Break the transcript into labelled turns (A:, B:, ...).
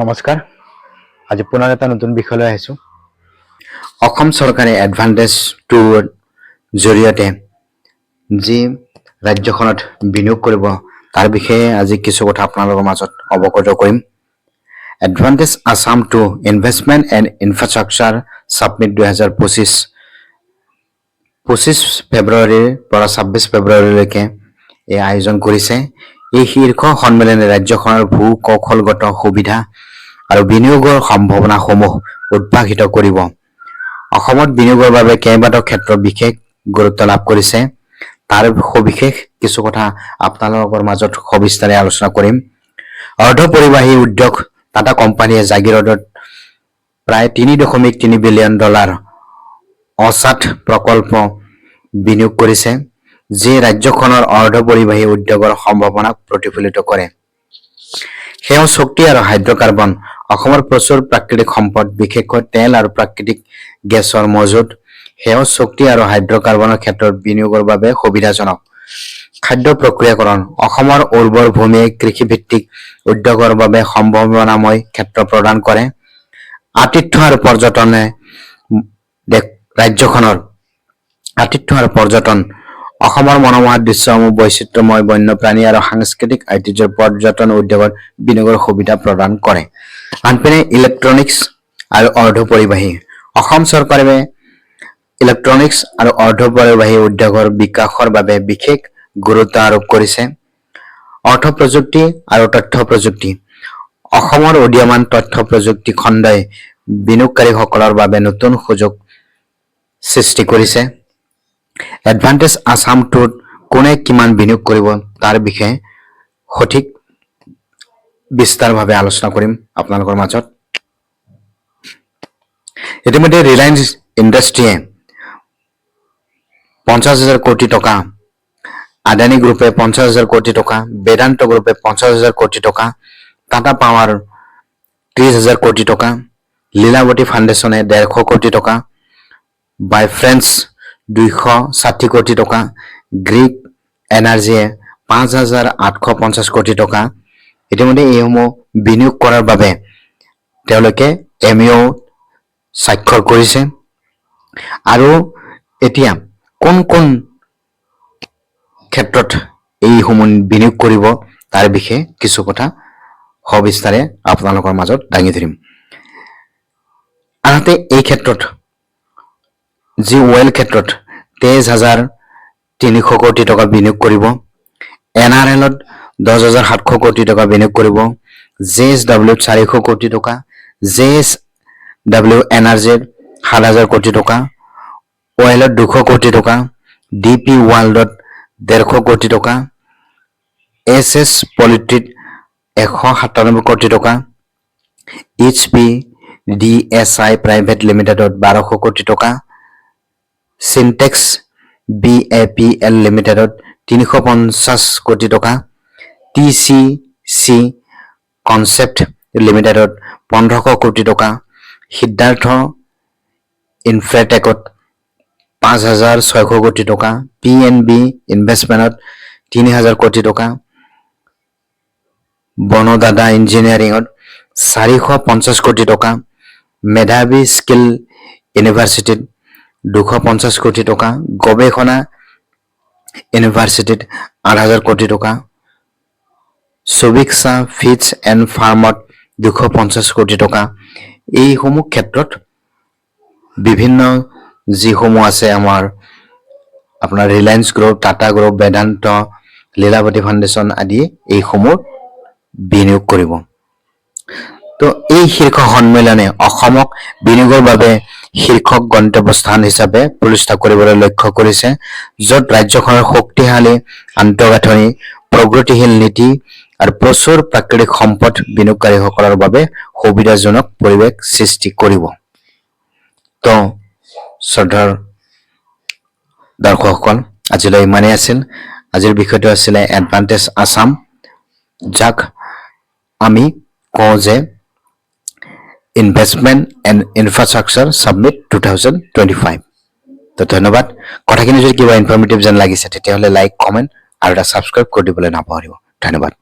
A: নমস্কাৰ। আজি পুনৰ এটা নতুন বিষয় লৈ আহিছোঁ। অসম চৰকাৰে এডভান্টেজ টুৰ জৰিয়তে যি ৰাজ্যখনত বিনিয়োগ কৰিব, তাৰ বিষয়ে আজি কিছু কথা আপোনালোকৰ মাজত অৱগত কৰিম। Advantage Assam to investment and infrastructure summit দুহেজাৰ পঁচিছ পঁচিছ ফেব্ৰুৱাৰীৰ পৰা ছাব্বিছ ফেব্ৰুৱাৰীলৈকে এই আয়োজন কৰিছে। এই শীৰ্ষ সন্মিলনে ৰাজ্যখনৰ ভূ কৌশলগত সুবিধা আৰু বিনিয়োগৰ সম্ভাৱনাসমূহ উদ্ভাসিত কৰিব। অসমত বিনিয়োগৰ বাবে কেইবাটাও ক্ষেত্ৰত বিশেষ গুৰুত্ব লাভ কৰিছে। তাৰ সবিশেষ কিছু কথা আপোনালোকৰ মাজত সবিস্তাৰে আলোচনা কৰিম। অৰ্ধ পৰিবাহী উদ্যোগ টাটা কোম্পানীয়ে জাগিৰোডত প্ৰায় তিনি দশমিক তিনি বিলিয়ন ডলাৰ অচাট প্ৰকল্প বিনিয়োগ কৰিছে। যি ৰাজ্যখনৰ অৰ্ধ পৰিবাহী উদ্যোগৰ সম্ভাৱনাক প্ৰতিফলিত কৰে। সেউজ শক্তি আৰু হাইড্ৰকাৰ্বন অসমৰ প্ৰচুৰ প্ৰাকৃতিক সম্পদ, বিশেষকৈ তেল আৰু প্ৰাকৃতিক গেছৰ মজুত। সেউজ শক্তি আৰু হাইড্ৰকাৰ্বনৰ ক্ষেত্ৰত বিনিয়োগৰ বাবে সুবিধাজনক। খাদ্য প্ৰক্ৰিয়াকৰণ অসমৰ উৰ্বৰ ভূমিয়ে কৃষিভিত্তিক উদ্যোগৰ বাবে সম্ভাৱনাময় ক্ষেত্ৰ প্ৰদান কৰে। আতিথ্য আৰু পৰ্যটনে ৰাজ্যখনৰ আতিথ্য আৰু পৰ্যটন অসমৰ মনোমোহা দৃশ্যসমূহ বৈচিত্ৰ্যময় বন্যপ্ৰাণী আৰু সাংস্কৃতিক ঐতিহ্যৰ পৰ্যটন উদ্যোগত বিনিয়োগৰ সুবিধা প্ৰদান কৰে। আনপিনে ইলেক্ট্ৰনিক্স আৰু অৰ্ধ পৰিবাহী অসম চৰকাৰে ইলেক্ট্ৰনিক্স আৰু অৰ্ধ পৰিবাহী উদ্যোগৰ বিকাশৰ বাবে বিশেষ গুৰুত্ব আৰোপ কৰিছে। অৰ্থ প্ৰযুক্তি আৰু তথ্য প্ৰযুক্তি। অসমৰ উদীয়মান তথ্য প্ৰযুক্তি খণ্ডই বিনিয়োগকাৰীসকলৰ বাবে নতুন সুযোগ সৃষ্টি কৰিছে। এডভান্টেজ আছাম কোনে কিমান বিনিয়োগ কৰিব তাৰ বিষয়ে সঠিক বিস্তাৰভাৱে আলোচনা কৰিম আপোনালোকৰ মাজত। ইতিমধ্যে ৰিলায়েন্স ইণ্ডাষ্ট্ৰীয়ে পঞ্চাছ হাজাৰ কোটি টকা আদানী গ্ৰুপে পঞ্চাছ হাজাৰ কোটি টকা বেদান্ত গ্ৰুপে পঞ্চাছ হাজাৰ কোটি টকা টাটা পাৱাৰ ত্ৰিছ হাজাৰ কোটি টকা লীলাৱতী ফাউণ্ডেশ্যনে ডেৰশ কোটি টকা বাই ফ্ৰেন্স দুইশ ষাঠি কোটি টকা গ্ৰীক এনাৰ্জিয়ে পাঁচ হাজাৰ আঠশ পঞ্চাছ কোটি টকা। ইতিমধ্যে এইসমূহ বিনিয়োগ কৰাৰ বাবে তেওঁলোকে এম ইউ স্বাক্ষৰ কৰিছে। আৰু এতিয়া কোন কোন ক্ষেত্ৰত এইসমূহ বিনিয়োগ কৰিব তাৰ বিষয়ে কিছু কথা সবিস্তাৰে আপোনালোকৰ মাজত দাঙি ধৰিম। আনহাতে এই ক্ষেত্ৰত যি ৱেল ক্ষেত্ৰত তেইছ হাজাৰ তিনিশ কোটি টকা বিনিয়োগ কৰিব, এন আৰ এলত দহ হাজাৰ সাতশ কোটি টকা বিনিয়োগ কৰিব, জে এছ ডাব্লিউত চাৰিশ কোটি টকা, জে এছ ডাব্লিউ এনাৰ্জিত সাত হাজাৰ কোটি টকা অইলত দুশ কোটি টকা, ডি পি ৱাৰ্ল্ডত ডেৰশ কোটি টকা, এছ এছ পলিট্ৰিত এশ সাতানব্বৈ কোটি টকা, H P D S I private লিমিটেডত বাৰশ কোটি টকা Sintex B A P L লিমিটেডত তিনিশ পঞ্চাছ কোটি টকা। টি চি চি কনচেপ্ট লিমিটেডত পোন্ধৰশ কোটি টকা। সিদ্ধাৰ্থ ইনফ্ৰেটেকত পাঁচ হাজাৰ ছয়শো কোটি টকা। পি এন বি ইনভেষ্টমেণ্টত তিনি হাজাৰ কোটি টকা। বনদাদা ইঞ্জিনিয়াৰিঙত চাৰিশ পঞ্চাছ কোটি টকা। মেধাৱী স্কিল ইউনিভাৰ্চিটিত দুশ পঞ্চাছ কোটি টকা, গৱেষণা ইউনিভাৰ্চিটিত আঠ হাজাৰ কোটি টকা সুভিকসা ফিডছ এণ্ড ফাৰ্মত দুশ পঞ্চাছ কোটি টকা। এইসমূহ ক্ষেত্ৰত বিভিন্ন যিসমূহ আছে আমাৰ আপোনাৰ Reliance group Tata group Vedanta, Lilavati foundation আদি, এইসমূহ বিনিয়োগ কৰিব। তো এই শীৰ্ষ সন্মিলনে অসমক বিনিয়োগৰ বাবে শীৰ্ষ গন্তব্যস্থান হিচাপে প্ৰতিষ্ঠা কৰিবলৈ লক্ষ্য কৰিছে, য'ত ৰাজ্যখনৰ শক্তিশালী আন্তঃগাঁথনি, প্ৰগতিশীল নীতি আৰু প্ৰচুৰ প্ৰাকৃতিক সম্পদ বিনিয়োগকাৰীসকলৰ বাবে সুবিধাজনক পৰিৱেশ সৃষ্টি কৰিব। তো, শ্ৰদ্ধাৰ দৰ্শকসকল, আজিলৈ ইমানেই আছিল। আজিৰ বিষয়টো আছিলে এডভান্টেজ আছাম যাক আমি কওঁ যে investment and infrastructure summit two thousand twenty five তো ধন্যবাদ। কথাখিনি যদি কিবা ইনফৰ্মেটিভ যেন লাগিছে, তেতিয়াহ'লে লাইক কমেণ্ট আৰু এটা ছাবস্ক্ৰাইব কৰি দিবলৈ নাপাহৰিব। ধন্যবাদ।